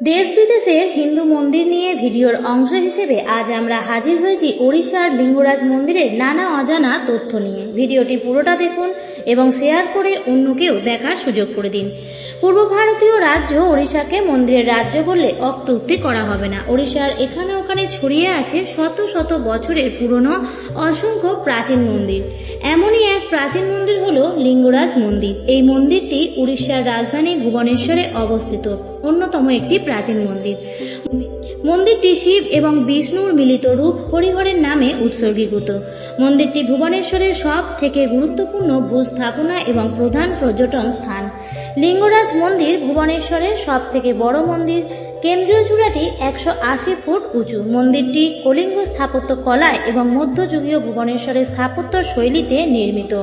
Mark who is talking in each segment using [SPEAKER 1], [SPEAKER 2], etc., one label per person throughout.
[SPEAKER 1] দেশ বিদেশের হিন্দু মন্দির নিয়ে ভিডিওর অংশ হিসেবে আজ আমরা হাজির হয়েছি ওড়িশার লিঙ্গরাজ মন্দিরের নানা অজানা তথ্য নিয়ে। ভিডিওটি পুরোটা দেখুন এবং শেয়ার করে অন্যকেও দেখার সুযোগ করে দিন। পূর্ব ভারতীয় রাজ্য ওড়িশাকে মন্দিরের রাজ্য বললে অত্যুক্তি করা হবে না। ওড়িশার এখানে ওখানে ছড়িয়ে আছে শত শত বছরের পুরনো অসংখ্য প্রাচীন মন্দির। এমনই এক প্রাচীন মন্দির হল লিঙ্গরাজ মন্দির। এই মন্দিরটি উড়িষ্যার রাজধানী ভুবনেশ্বরে অবস্থিত। অন্যতম একটি প্রাচীন মন্দির। মন্দিরটি শিব এবং বিষ্ণুর মিলিত রূপ হরিহরের নামে উৎসর্গীকৃত মন্দিরটি ভুবনেশ্বরের সব থেকে গুরুত্বপূর্ণ ভূ স্থাপনা এবং প্রধান পর্যটন স্থান। লিঙ্গরাজ মন্দির ভুবনেশ্বরের সব থেকে বড় মন্দির। কেন্দ্রীয় চূড়াটি একশো আশি ফুট উঁচু। মন্দিরটি কলিঙ্গ স্থাপত্য কলায় এবং মধ্যযুগীয় ভুবনেশ্বরের স্থাপত্য শৈলীতে নির্মিত।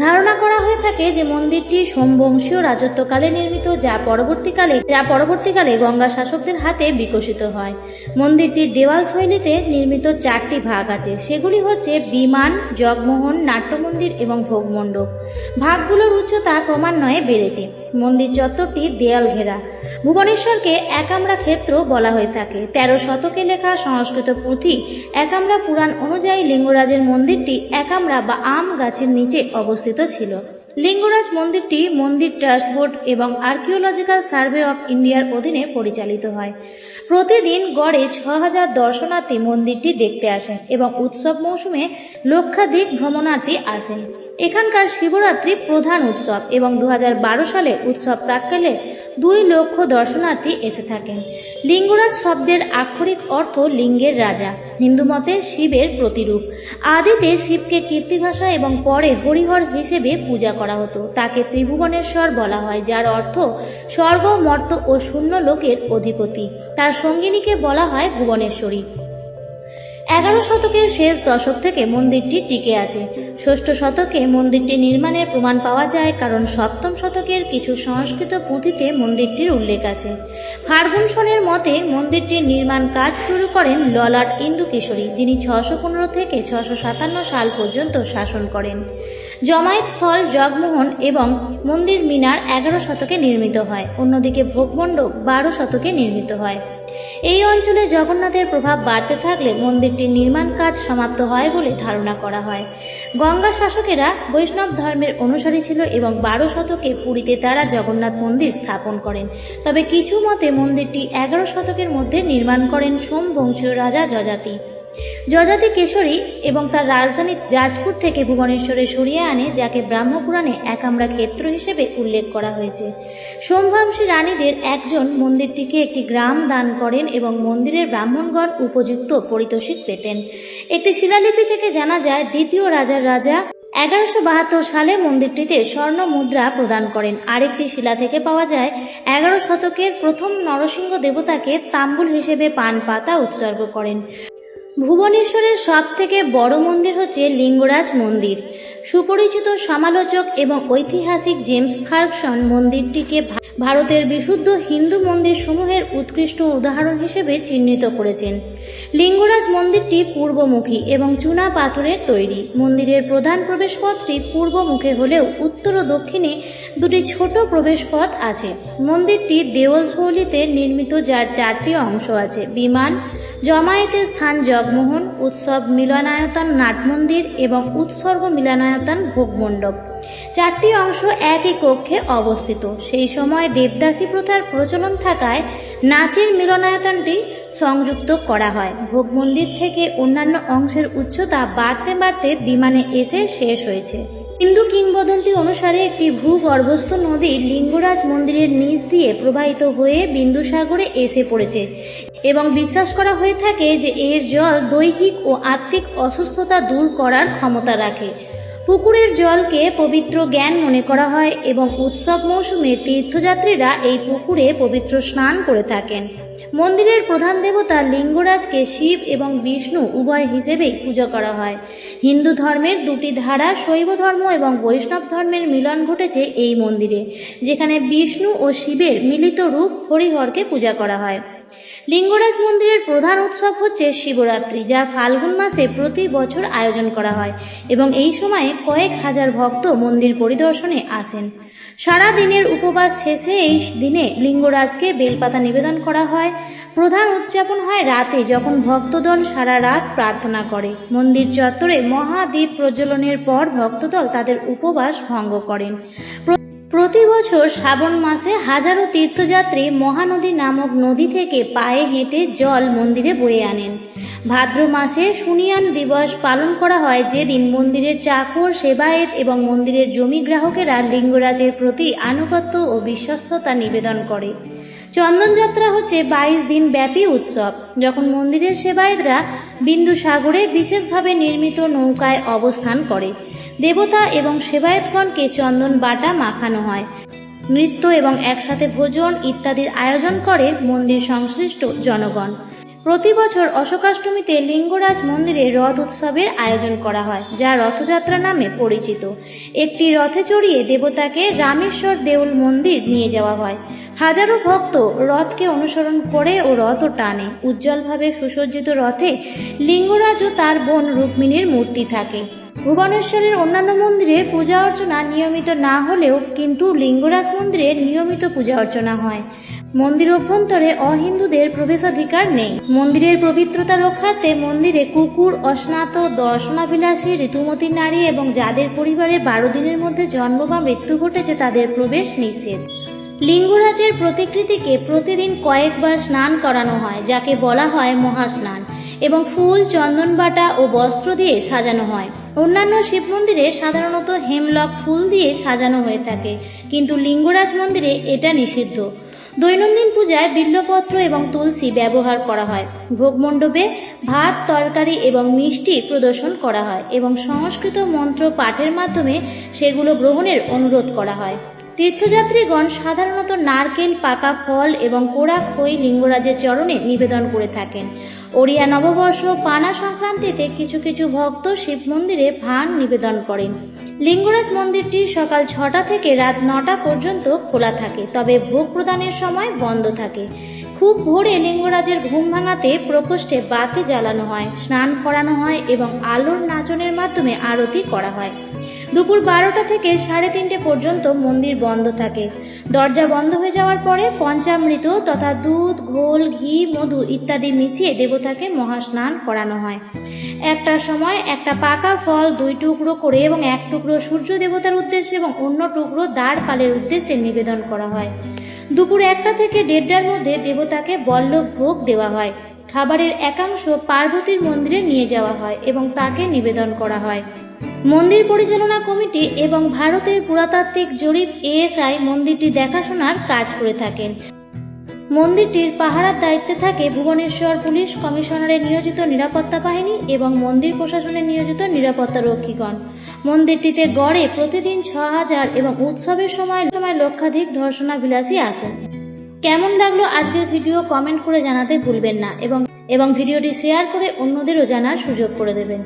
[SPEAKER 1] ধারণা করা হয়ে থাকে যে মন্দিরটি সোমবংশীয় রাজত্বকালে নির্মিত, যা পরবর্তীকালে যা পরবর্তীকালে গঙ্গা শাসকদের হাতে বিকশিত হয়। মন্দিরটির দেওয়াল শৈলীতে নির্মিত চারটি ভাগ আছে। সেগুলি হচ্ছে বিমান, জগমোহন, নাট্যমন্দির এবং ভোগমণ্ডপ। ভাগগুলোর উচ্চতা ক্রমান্বয়ে বেড়েছে। মন্দির চত্বরটি দেয়াল ঘেরা। ভুবনেশ্বরকে একামরা ক্ষেত্র বলা হয়ে থাকে। তেরো শতকে লেখা সংস্কৃত পুঁথি একামরা পুরাণ অনুযায়ী লিঙ্গরাজের মন্দিরটি একামরা বা আম গাছের নিচে অবস্থিত ছিল। লিঙ্গরাজ মন্দিরটি মন্দির ট্রাস্ট বোর্ড এবং আর্কিওলজিক্যাল সার্ভে অফ ইন্ডিয়ার অধীনে পরিচালিত হয়। প্রতিদিন গড়ে ছ হাজার দর্শনার্থী মন্দিরটি দেখতে আসেন এবং উৎসব মৌসুমে লক্ষাধিক ভ্রমণার্থী আসেন। এখানকার শিবরাত্রি প্রধান উৎসব এবং দু হাজার বারো সালে উৎসব প্রাককালে দুই লক্ষ দর্শনার্থী এসে থাকেন। লিঙ্গরাজ শব্দের আক্ষরিক অর্থ লিঙ্গের রাজা, হিন্দু মতে শিবের প্রতিরূপ। আদিতে শিবকে কীর্তিভাষা এবং পরে হরিহর হিসেবে পূজা করা হতো। তাকে ত্রিভুবনেশ্বর বলা হয়, যার অর্থ স্বর্গ, মর্ত ও শূন্য লোকের অধিপতি। তার সঙ্গিনীকে বলা হয় ভুবনেশ্বরী। এগারো শতকের শেষ দশক থেকে মন্দিরটি টিকে আছে। ষষ্ঠ শতকে মন্দিরটি নির্মাণের প্রমাণ পাওয়া যায় কারণ সপ্তম শতকের কিছু সংস্কৃত পুঁথিতে মন্দিরটির উল্লেখ আছে। ফার্গুনসনের মতে, মন্দিরটির নির্মাণ কাজ শুরু করেন ললাট ইন্দুকেশরী যিনি ছশো পনেরো থেকে ছশো সাতান্ন সাল পর্যন্ত শাসন করেন। জমায়েত স্থল জগমোহন এবং মন্দির মিনার এগারো শতকে নির্মিত হয়, অন্যদিকে ভোগমণ্ডপ বারো শতকে নির্মিত হয়। এই অঞ্চলে জগন্নাথের প্রভাব বাড়তে থাকলে মন্দিরটির নির্মাণ কাজ সমাপ্ত হয় বলে ধারণা করা হয়। গঙ্গা শাসকেরা বৈষ্ণব ধর্মের অনুসারী ছিল এবং বারো শতকে পুরীতে তারা জগন্নাথ মন্দির স্থাপন করেন। তবে কিছু মতে মন্দিরটি এগারো শতকের মধ্যে নির্মাণ করেন সোম বংশীয় রাজা যজাতি। যজাতি কেশরী এবং তার রাজধানী জাজপুর থেকে ভুবনেশ্বরে সরিয়ে আনে, যাকে ব্রাহ্মপুরাণে একামরা ক্ষেত্র হিসেবে উল্লেখ করা হয়েছে। সোমবংশী রানীদের একজন মন্দিরটিকে একটি গ্রাম দান করেন এবং মন্দিরের ব্রাহ্মণগণ উপযুক্ত পরিতোষিক পেতেন। একটি শিলালিপি থেকে জানা যায়, দ্বিতীয় রাজার রাজা এগারোশো বাহাত্তর সালে মন্দিরটিতে স্বর্ণ মুদ্রা প্রদান করেন। আরেকটি শিলা থেকে পাওয়া যায়, এগারো শতকের প্রথম নরসিংহ দেবতাকে তাম্বুল হিসেবে পান পাতা উৎসর্গ করেন। ভুবনেশ্বরের সব থেকে বড় মন্দির হচ্ছে লিঙ্গরাজ মন্দির। সুপরিচিত সমালোচক এবং ঐতিহাসিক জেমস ফার্কসন মন্দিরটিকে ভারতের বিশুদ্ধ হিন্দু মন্দির সমূহের উৎকৃষ্ট উদাহরণ হিসেবে চিহ্নিত করেছেন। লিঙ্গরাজ মন্দিরটি পূর্বমুখী এবং চুনা পাথরের তৈরি। মন্দিরের প্রধান প্রবেশপথটি পূর্বমুখে হলেও উত্তর ও দক্ষিণে দুটি ছোট প্রবেশপথ আছে। মন্দিরটি দেওয়াল শৈলীতে নির্মিত যার চারটি অংশ আছে। বিমান জমায়েতের স্থান জগমোহন, উৎসব মিলনায়তন নাটমন্দির এবং উৎসর্গ মিলনায়তন ভোগমণ্ডপ। চারটি অংশ একই কক্ষে অবস্থিত। সেই সময় দেবদাসী প্রথার প্রচলন থাকায় নাচের মিলনায়তনটি সংযুক্ত করা হয়। ভোগ মন্দির থেকে অন্যান্য অংশের উচ্চতা বাড়তে বাড়তে বিমানে এসে শেষ হয়েছে। হিন্দু কিংবদন্তি অনুসারে একটি ভূগর্ভস্থ নদী লিঙ্গরাজ মন্দিরের নিচ দিয়ে প্রবাহিত হয়ে বিন্দুসাগরে এসে পড়েছে এবং বিশ্বাস করা হয়ে থাকে যে এর জল দৈহিক ও আত্মিক অসুস্থতা দূর করার ক্ষমতা রাখে। পুকুরের জলকে পবিত্র জ্ঞান মনে করা হয় এবং উৎসব মৌসুমে তীর্থযাত্রীরা এই পুকুরে পবিত্র স্নান করে থাকেন। মন্দিরের প্রধান দেবতা লিঙ্গরাজকে শিব এবং বিষ্ণু উভয় হিসেবেই পুজো করা হয়। হিন্দু ধর্মের দুটি ধারা, শৈব ধর্ম এবং বৈষ্ণব ধর্মের মিলন ঘটেছে এই মন্দিরে, যেখানে বিষ্ণু ও শিবের মিলিত রূপ হরিহরকে পূজা করা হয়। লিঙ্গরাজ মন্দিরের প্রধান উৎসব হচ্ছে শিবরাত্রি, যা ফাল্গুন মাসে প্রতি বছর আয়োজন করা হয় এবং এই সময়ে কয়েক হাজার ভক্ত মন্দির পরিদর্শনে আসেন। সারা দিনের উপবাস শেষে এই দিনে লিঙ্গরাজকে বেলপাতা নিবেদন করা হয়। প্রধান উদযাপন হয় রাতে, যখন ভক্তদল সারা রাত প্রার্থনা করে। মন্দির চত্বরে মহাদীপ প্রজ্বলনের পর ভক্তদল তাদের উপবাস ভঙ্গ করেন। প্রতি বছর শ্রাবণ মাসে হাজারো তীর্থযাত্রী মহানদী নামক নদী থেকে পায়ে হেঁটে জল মন্দিরে বয়ে আনেন। ভাদ্র মাসে সুনিয়ান দিবস পালন করা হয় যেদিন মন্দিরের চাকর, সেবায়েত এবং মন্দিরের জমি গ্রাহকেরা লিঙ্গরাজের প্রতি আনুগত্য ও বিশ্বস্ততা নিবেদন করে। চন্দনযাত্রা হচ্ছে বাইশ দিন ব্যাপী উৎসব, যখন মন্দিরের সেবায়েতরা বিন্দু সাগরে বিশেষভাবে নির্মিত নৌকায় অবস্থান করে। দেবতা এবং সেবায়েতগণকে চন্দন বাটা মাখানো হয়। নৃত্য এবং একসাথে ভোজন ইত্যাদির আয়োজন করে মন্দির সংশ্লিষ্ট জনগণ। প্রতি বছর অশোকাষ্টমীতে লিঙ্গরাজ মন্দিরে রথ উৎসবের আয়োজন করা হয়, যা রথযাত্রা নামে পরিচিত। একটি রথে চড়িয়ে দেবতাকে রামেশ্বর দেউল মন্দির নিয়ে যাওয়া হয়। হাজারো ভক্ত রথকে অনুসরণ করে ও রথও টানে। উজ্জ্বলভাবে সুসজ্জিত রথে লিঙ্গরাজ ও তার বোন রুক্মিণীর মূর্তি থাকে। ভুবনেশ্বরের অন্যান্য মন্দিরে পূজা অর্চনা নিয়মিত না হলেও কিন্তু লিঙ্গরাজ মন্দিরে নিয়মিত পূজা অর্চনা হয়। মন্দির অভ্যন্তরে অহিন্দুদের প্রবেশাধিকার নেই। মন্দিরের পবিত্রতা রক্ষার্থে মন্দিরে কুকুর, অস্নাত, দর্শনাভিলাষী, ঋতুমতী নারী এবং যাদের পরিবারে বারো দিনের মধ্যে জন্ম বা মৃত্যু ঘটেছে তাদের প্রবেশ নিষেধ। লিঙ্গরাজের প্রতিকৃতিকে প্রতিদিন কয়েকবার স্নান করানো হয়, যাকে বলা হয় মহাস্নান, এবং ফুল চন্দনবাটা ও বস্ত্র দিয়ে সাজানো হয়। অন্যান্য শিব মন্দিরে সাধারণত হেমলক ফুল দিয়ে সাজানো হয়ে থাকে, কিন্তু লিঙ্গরাজ মন্দিরে এটা নিষিদ্ধ। দৈনন্দিন পূজায় বিল্বপত্র এবং তুলসী ব্যবহার করা হয়। ভোগমণ্ডপে ভাত, তরকারি এবং মিষ্টি প্রদর্শন করা হয় এবং সংস্কৃত মন্ত্র পাঠের মাধ্যমে সেগুলো গ্রহণের অনুরোধ করা হয়। তীর্থযাত্রীগণ সাধারণত নারকেল, পাকা ফল এবং কোড়া খই লিঙ্গরাজের চরণে নিবেদন করে থাকেন। ওড়িয়া নববর্ষ পানা সংক্রান্তিতে কিছু কিছু ভক্ত শিব মন্দিরে ভান নিবেদন করেন। লিঙ্গরাজ মন্দিরটি সকাল ছটা থেকে রাত নটা পর্যন্ত খোলা থাকে, তবে ভোগ প্রদানের সময় বন্ধ থাকে। খুব ভোরে লিঙ্গরাজের ঘুম ভাঙাতে প্রকোষ্ঠে বাতি জ্বালানো হয়, স্নান করানো হয় এবং আলোর নাচনের মাধ্যমে আরতি করা হয়। দুপুর বারোটা থেকে সাড়ে তিনটে পর্যন্ত মন্দির বন্ধ থাকে। দরজা বন্ধ হয়ে যাওয়ার পরে পঞ্চামৃত তথা দুধ, ঘোল, ঘি, মধু ইত্যাদি মিশিয়ে দেবতাকে মহাস্নান করানো হয়। একটা সময় একটা পাকা ফল দুই টুকরো করে এবং এক টুকরো সূর্য দেবতার উদ্দেশ্যে এবং অন্য টুকরো দ্বার পালের উদ্দেশ্যে নিবেদন করা হয়। দুপুর একটা থেকে দেড়টার মধ্যে দেবতাকে বল্লভ ভোগ দেওয়া হয়। খাবারের একাংশ পার্বতীর মন্দিরে নিয়ে যাওয়া হয় এবং তাকে নিবেদন করা হয়। মন্দির পরিচালনা কমিটি এবং ভারতের পুরাতাত্ত্বিক জরিপ এএসআই মন্দিরটি দেখাশোনার কাজ করে থাকেন। মন্দিরটির পাহারার দায়িত্বে থাকে ভুবনেশ্বর পুলিশ কমিশনারের নিয়োজিত নিরাপত্তা বাহিনী এবং মন্দির প্রশাসনের নিয়োজিত নিরাপত্তা রক্ষীগণ মন্দিরটিতে গড়ে প্রতিদিন ছ হাজার এবং উৎসবের সময় সময় লক্ষাধিক ধর্ষণাবিলাসী আসেন। কেমন লাগল আজকের ভিডিও কমেন্ট করে জানাতে ভুলবেন না এবং এবং ভিডিওটি শেয়ার করে অন্যদেরও জানার সুযোগ করে দেবেন।